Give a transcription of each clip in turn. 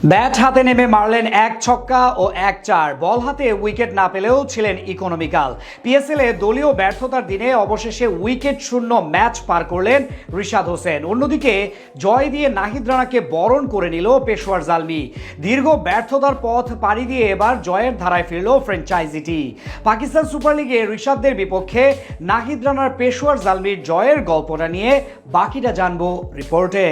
Bat হাতে নেমে মারলেন এক ছক্কা ও এক চার। বল হাতে উইকেট না পেলেও ছিলেন ইকোনমিক্যাল পিএসএল এ দলীয় ব্যর্থতার দিনে অবশেষে উইকেট শূন্য ম্যাচ পার করলেন রিশাদ হোসেন। অন্যদিকে জয় দিয়ে নাহিদ রানাকে বরণ করে নিল পেশোয়ার জালমি। দীর্ঘ ব্যর্থতার পথ পাড়ি দিয়ে এবার জয়ের ধারায় ফিরল ফ্র্যাঞ্চাইজিটি। পাকিস্তান সুপার লিগে ঋষাদদের বিপক্ষে নাহিদ রানার পেশোয়ার জালমির জয়ের গল্পটা নিয়ে বাকিটা জানব রিপোর্টে।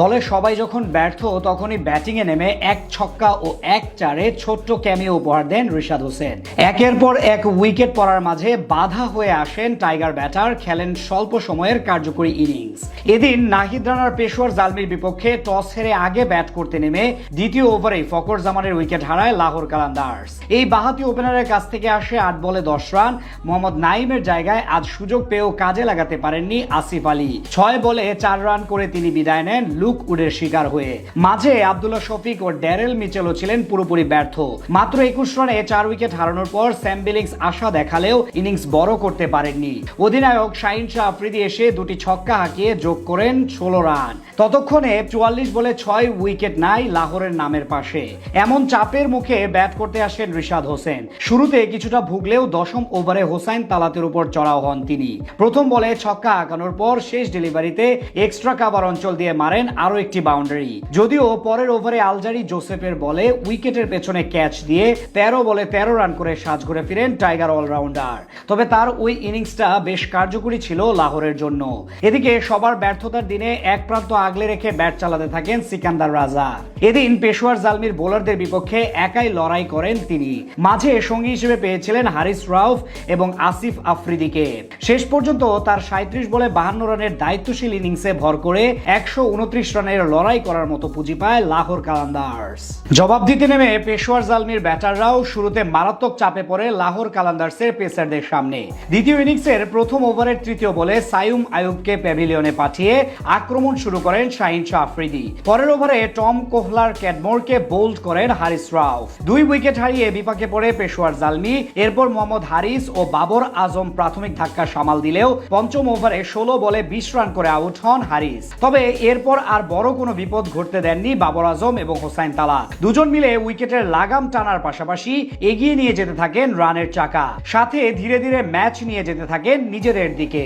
দলের সবাই যখন ব্যর্থ, তখনই ব্যাটিংয়ে নেমে এক ছক্কা ও এক চারে ছোট্ট ক্যামিও উপহার দেন রিশাদ হোসেন। একের পর এক উইকেট পড়ার মাঝে বাধা হয়ে আসেন টাইগার ব্যাটার, খেলেন স্বল্প সময়ের কার্যকরী ইনিংস। এদিন নাহিদ রানার পেশোয়ার জালমির বিপক্ষে টস হেরে আগে ব্যাট করতে নেমে দ্বিতীয় ওভারেই ফকর জামানের উইকেট হারায় লাহোর কালান্দার্স। এই বাহাতি ওপেনারের কাছ থেকে আসে আট বলে দশ রান। মোহাম্মদ নাইমের জায়গায় আজ সুযোগ পেয়েও কাজে লাগাতে পারেননি আসিফ আলী। ছয় বলে চার রান করে তিনি বিদায় নেন লুক উডের শিকার হয়ে। মাঝে আব্দুল্লাহ শফিক ও ড্যারেল মিচেলও ছিলেন পুরোপুরি ব্যর্থ। মাত্র একুশ রানে চার উইকেট হারানোর পর স্যাম বিলিংস আশা দেখালেও ইনিংস বড় করতে পারেননি। অধিনায়ক শাহিন শাহ আফ্রিদি এসে দুটি ছক্কা হাঁকিয়ে যোগ করেন ষোলো রান। ততক্ষণে চুয়াল্লিশ বলে ছয় উইকেট নাই লাহোরের নামের পাশে। এমন চাপের মুখে ব্যাট করতে আসেন রিশাদ হোসেন। শুরুতে কিছুটা ভুগলেও দশম ওভারে হোসাইন তালাতের উপর চড়াও হন তিনি। প্রথম বলে ছক্কা আঁকানোর পর শেষ ডেলিভারিতে এক্সট্রা কাভার অঞ্চল দিয়ে মারেন আরও একটি বাউন্ডারি যদিও পরের ওভারে আলজারি জোসেফের বলে উইকেটের পেছনে ক্যাচ দিয়ে তেরো বলে তেরো রান করে সাজ করে ফিরেন টাইগার অলরাউন্ডার তবে তার ওই ইনিংসটা বেশ কার্যকরী ছিল লাহোরের জন্য। এদিকে সবার ব্যর্থতার দিনে এক প্রান্ত আগলে রেখে ব্যাট চালাতে থাকেন সিকান্দার রাজা। এদিন পেশোয়ার জালমির বোলারদের বিপক্ষে একাই লড়াই করেন তিনি। মাঝে সঙ্গী হিসেবে পেয়েছিলেন হারিস রাউফ এবং আসিফ আফ্রিদিকে। শেষ পর্যন্ত তার সাঁত্রিশ বলে বাহান্ন রানের দায়িত্বশীল ইনিংসে ভর করে একশো উনত্রিশ উনত্রিশ রানের লড়াই করার মতো পুঁজি পায় লাহোর কালান্দার্স। জবাব দিতে নেমে পেশোয়ার জালমির ব্যাটাররাও শুরুতে মারাত্মক চাপে পড়ে লাহোর কালান্দার্সের পেসারদের সামনে। দ্বিতীয় ইনিংসের প্রথম ওভারের তৃতীয় বলে সাইম আয়ুবকে প্যাভিলিয়নে পাঠিয়ে আক্রমণ শুরু করেন শাহিন শাহ আফ্রিদি। পরের ওভারে টম কোহলার ক্যাডমোরকে বোল্ড করেন হারিস রাউফ। দুই উইকেট হারিয়ে বিপাকে পড়ে পেশোয়ার জালমি। এরপর মোহাম্মদ হারিস ও বাবর আজম প্রাথমিক ধাক্কা সামাল দিলেও পঞ্চম ওভারে ষোলো বলে বিশ রান করে আউট হন হারিস। তবে এরপর আর বড় কোনো বিপদ ঘটতে দেননি বাবর আজম এবং হোসাইন তালা দুজন মিলে উইকেটের লাগাম টানার পাশাপাশি এগিয়ে নিয়ে যেতে থাকেন রানের চাকা। সাথে ধীরে ধীরে ম্যাচ নিয়ে যেতে থাকেন নিজেদের দিকে।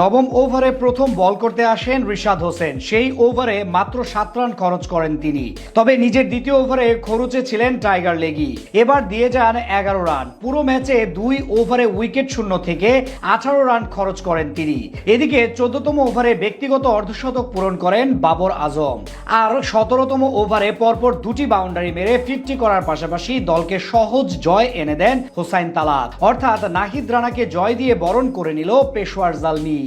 নবম ওভারে প্রথম বল করতে আসেন রিশাদ হোসেন। সেই ওভারে মাত্র সাত রান খরচ করেন তিনি। তবে নিজের দ্বিতীয় ওভারে খরচে ছিলেন টাইগার লেগি। এবার দিয়ে যান এগারো রান। পুরো ম্যাচে দুই ওভারে উইকেট শূন্য থেকে আঠারো রান খরচ করেন তিনি। এদিকে চোদ্দতম ওভারে ব্যক্তিগত অর্ধশতক পূরণ করেন বাবর আজম। আর সতেরোতম ওভারে পরপর দুটি বাউন্ডারি মেরে ফিফটি করার পাশাপাশি দলকে সহজ জয় এনে দেন হোসাইন তালাত অর্থাৎ নাহিদ রানাকে জয় দিয়ে বরণ করে নিল পেশোয়ার জালমি।